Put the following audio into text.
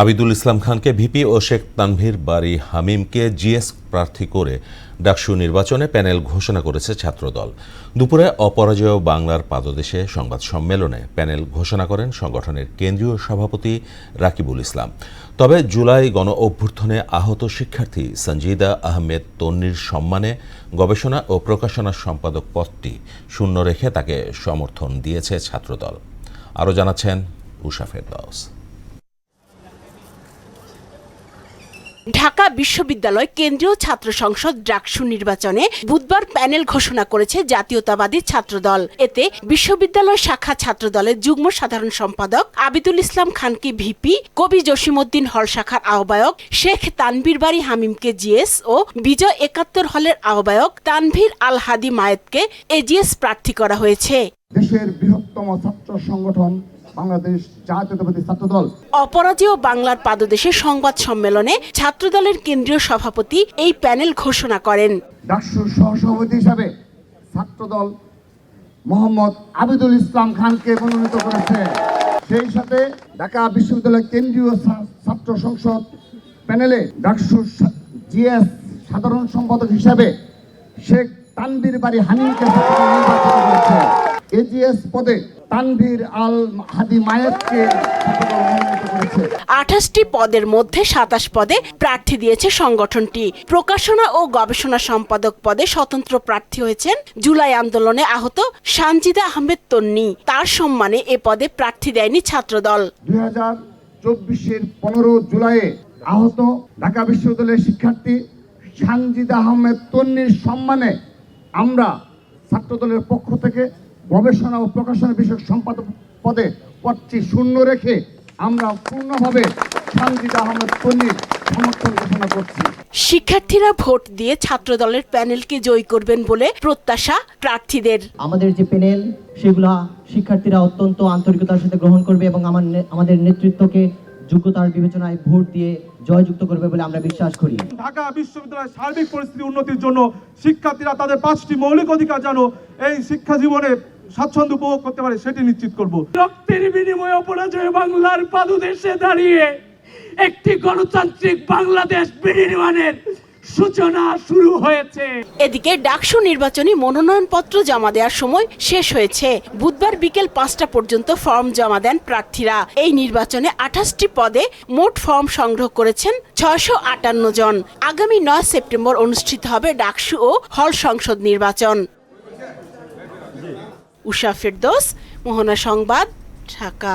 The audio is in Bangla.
আবিদুল ইসলাম খানকে ভিপি ও শেখ তানভীর বাড়ি হামিমকে জিএস প্রার্থী করে ডাকসু নির্বাচনে প্যানেল ঘোষণা করেছে ছাত্রদল। দুপুরে অপরাজেয় বাংলার পাদদেশে সংবাদ সম্মেলনে প্যানেল ঘোষণা করেন সংগঠনের কেন্দ্রীয় সভাপতি রাকিবুল ইসলাম। তবে জুলাই গণ অভ্যুত্থানে আহত শিক্ষার্থী সঞ্জিদা আহমেদ তন্নির সম্মানে গবেষণা ও প্রকাশনা সম্পাদক পদটি শূন্য রেখে তাকে সমর্থন দিয়েছে ছাত্রদল। আরও জানাচ্ছেন উষা ফেরদাউস ঢাকা বিশ্ববিদ্যালয় কেন্দ্রীয় ছাত্র সংসদ ডাকসু নির্বাচনে বুধবার প্যানেল ঘোষণা করেছে জাতীয়তাবাদী ছাত্রদল। এতে বিশ্ববিদ্যালয় শাখা ছাত্রদলের যুগ্ম সাধারণ সম্পাদক আবিদুল ইসলাম খানকে ভিপি, কবি জসিমউদ্দিন হল শাখার আহ্বায়ক শেখ তানভীর বাড়ি হামিমকে জিএস ও বিজয় একাত্তর হলের আহ্বায়ক তানভীর আল হাদি মায়েতকে এজিএস প্রার্থী করা হয়েছে। দেশের বৃহত্তম ছাত্র সংগঠন বাংলাদেশ জাতীয়তাবাদী ছাত্র দল অপরাজেয় বাংলার পাদদেশে সংবাদ সম্মেলনে ছাত্রদলের কেন্দ্রীয় সভাপতি এই প্যানেল ঘোষণা করেন। ডাকসুর সহসভাপতি হিসাবে ছাত্র দল মোহাম্মদ আবিদুল ইসলাম খানকে মনোনীত করেছে। সেই সাথে ঢাকা বিশ্ববিদ্যালয় কেন্দ্রীয় ছাত্র সংসদ প্যানেলে ডাকসুর জিএস সাধারণ সম্পাদক হিসাবে শেখ তানভীর বাড়ি হানিমকে নির্বাচিত করেছে। এজিএস পদে তানভীর আল হাদি মায়েতকে করেছে। আঠাশটি পদের মধ্যে সাতাশ পদে প্রার্থী দিয়েছে সংগঠনটি। প্রকাশনা ও গবেষণা সম্পাদক পদে স্বতন্ত্র প্রার্থী হয়েছেন জুলাই আন্দোলনে আহত সানজিদা আহমেদ তন্নি। তার সম্মানে এ পদে প্রার্থী দেয়নি ছাত্রদল। দুই হাজার চব্বিশের পনেরো জুলাইয়ে আহত ঢাকা বিশ্ববিদ্যালয়ের শিক্ষার্থী সানজিদা আহমেদ তন্নির সম্মানে আমরা ছাত্রদলের পক্ষ থেকে গবেষণা ও প্রকাশনা বিষয়ক সম্পাদক পদে পদটি শূন্য রেখে আমরা পূর্ণভাবে সানজিদ আহমেদ তন্নির সমর্থন ঘোষণা করছি। শিক্ষার্থীরা ভোট দিয়ে ছাত্রদলের প্যানেলকে জয়ী করবেন বলে প্রত্যাশা প্রার্থীদের। আমাদের যে প্যানেল সেগুলা শিক্ষার্থীরা অত্যন্ত আন্তরিকতার সাথে গ্রহণ করবে এবং আমার নে- আমাদের নেতৃত্বকে যোগ্যতার বিবেচনায় ভোট দিয়ে জয়যুক্ত করবে বলে আমরা বিশ্বাস করি। ঢাকা বিশ্ববিদ্যালয়ের সার্বিক পরিস্থিতি উন্নতির জন্য শিক্ষার্থীরা তাদের পাঁচটি মৌলিক অধিকার যেন এই শিক্ষা জীবনে স্বাচ্ছন্দ্য উপভোগ করতে পারে সেটি নিশ্চিত করব। রক্তের বিনিময়ে অপরাজয় বাংলার পাদুদেশে দাঁড়িয়ে একটি গণতান্ত্রিক বাংলাদেশ বিনির্মাণের সূচনা শুরু হয়েছে। এদিকে ডাকসু নির্বাচনী মনোনয়নপত্র জমা দেওয়ার সময় শেষ হয়েছে। বুধবার বিকেল পাঁচটা পর্যন্ত ফর্ম জমা দেন প্রার্থীরা। এই নির্বাচনে আঠাশটি পদে মোট ফর্ম সংগ্রহ করেছেন ছয়শো আটান্ন জন। আগামী নয় সেপ্টেম্বর অনুষ্ঠিত হবে ডাকসু ও হল সংসদ নির্বাচন। উষা ফেরদোস মোহনা সংবাদ ঢাকা।